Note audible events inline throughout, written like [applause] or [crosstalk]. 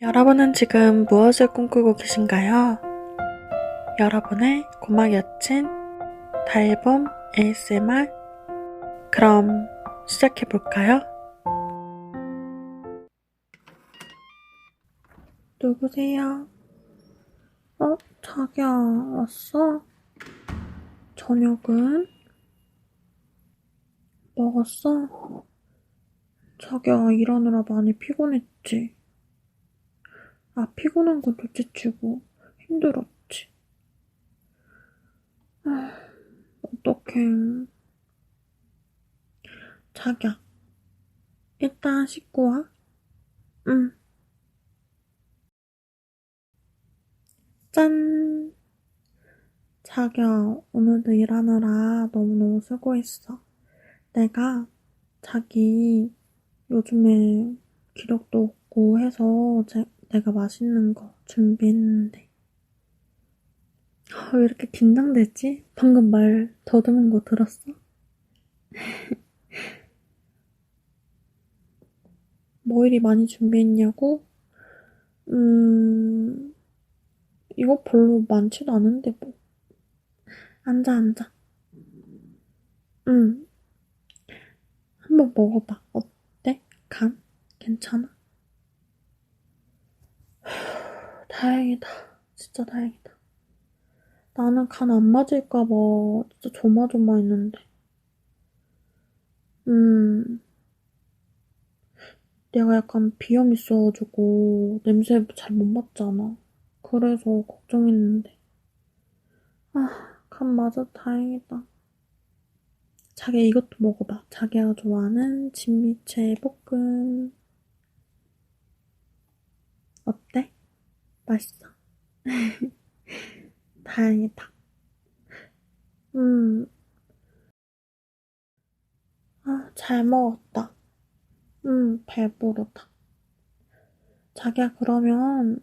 여러분은 지금 무엇을 꿈꾸고 계신가요? 여러분의 고막 여친 달봄 ASMR 그럼 시작해 볼까요? 누구세요? 어? 자기야 왔어? 저녁은? 먹었어? 자기야 일하느라 많이 피곤했지? 아, 피곤한 건 둘째치고 힘들었지. 아, 어떡해. 자기야, 일단 씻고 와. 응. 짠! 자기야, 오늘도 일하느라 너무너무 수고했어. 내가 자기 요즘에 기력도 없고 해서 제, 내가 맛있는 거 준비했는데. 아, 왜 이렇게 긴장되지? 방금 말 더듬은 거 들었어? [laughs] 뭐 이리 많이 준비했냐고? 음, 이거 별로 많지도 않은데 뭐. 앉아, 앉아. 응. 한번 먹어봐. 어때? 간? 괜찮아? 다행이다. 진짜 다행이다. 나는 간 안 맞을까봐 진짜 조마조마했는데. 음, 내가 약간 비염 있어가지고 냄새 잘 못 맡잖아. 그래서 걱정했는데. 아, 간 맞아 다행이다. 자기 이것도 먹어봐. 자기가 좋아하는 진미채 볶음. 어때? 맛있어. [laughs] 다행이다. 음, 아, 잘 먹었다. 음, 배부르다. 자기야, 그러면,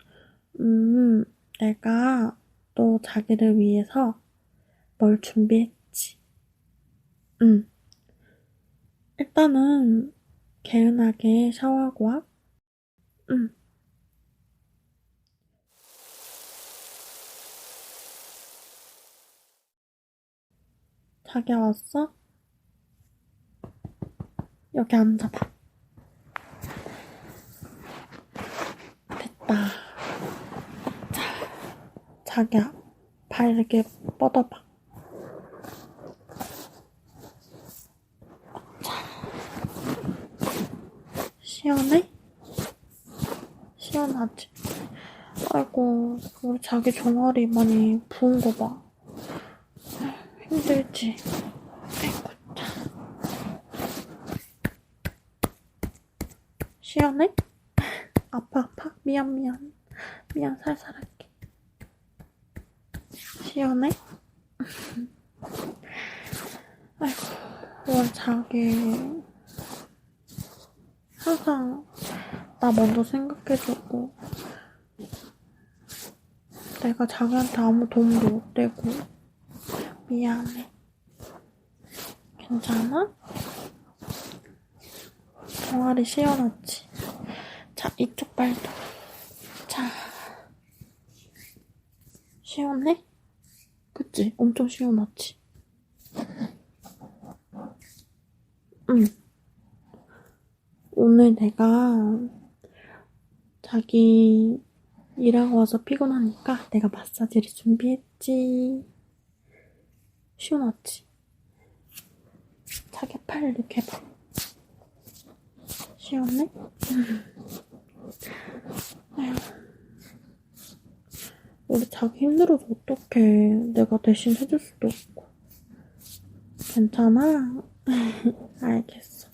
음, 내가 또 자기를 위해서 뭘 준비했지. 음, 일단은 개운하게 샤워하고 와. 음. 자기야 왔어? 여기 앉아봐. 됐다. 자, 자기야, 발 이렇게 뻗어봐. 자, 시원해? 시원하지? 아이고, 우리 자기 종아리 많이 부은 거 봐. 힘들지? 아이고, 참. 시원해? 아파, 아파? 미안, 미안. 미안, 살살 할게. 시원해? [laughs] 아이고, 오늘 자기. 항상 나 먼저 생각해주고, 내가 자기한테 아무 도움도 못 되고, 미안해. 괜찮아? 종아리 시원하지? 자, 이쪽 발도. 자. 시원해? 그치? 엄청 시원하지? 응. 오늘 내가 자기 일하고 와서 피곤하니까 내가 마사지를 준비했지. 시원하지? 자기 팔 이렇게 해봐. 시원해? 우리 자기 힘들어서 어떡해. 내가 대신 해줄 수도 없고. 괜찮아? [laughs] 알겠어.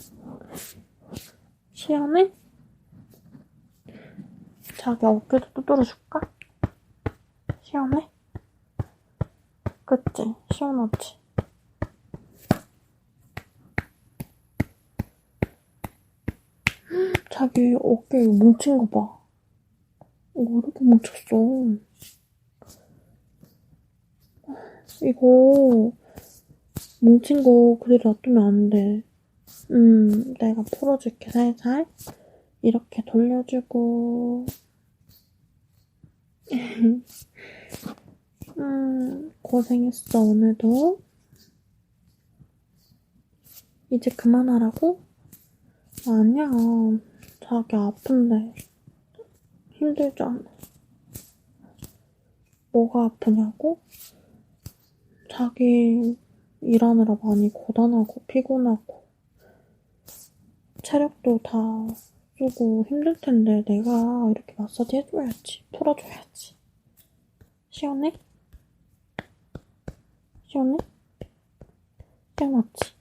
시원해? 자기 어깨도 두드려줄까? 시원해? 그치? 시원하지? 자기 어깨 뭉친 거 봐. 이거 이렇게 뭉쳤어. 이거 뭉친 거 그대로 놔두면 안 돼. 음, 내가 풀어줄게, 살살. 이렇게 돌려주고, 음, [laughs] 고생했어, 오늘도. 이제 그만하라고? 아니야. 자기 아픈데. 힘들잖아. 뭐가 아프냐고? 자기 일하느라 많이 고단하고 피곤하고 체력도 다 쓰고 힘들 텐데 내가 이렇게 마사지 해줘야지. 풀어줘야지. 시원해? 시원해? 시원하지?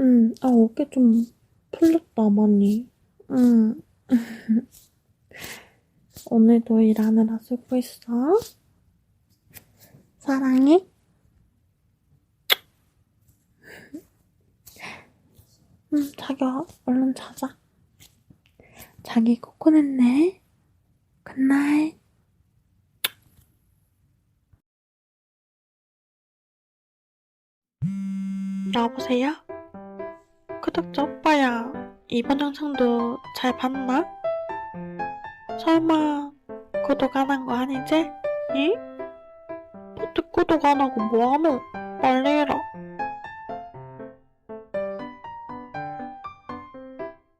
응, 아, 어깨 좀 풀렸다, 많이. 응. [laughs] 오늘도 일하느라 수고했어. 사랑해. 응, 자기야, 얼른 자자. 자기 코코넛네. 굿나잇. 여보세요? 구독자 오빠야, 이번 영상도 잘 봤나? 설마 구독 안 한 거 아니지? 응? 어떻게 구독 안 하고 뭐하노? 빨리 해라.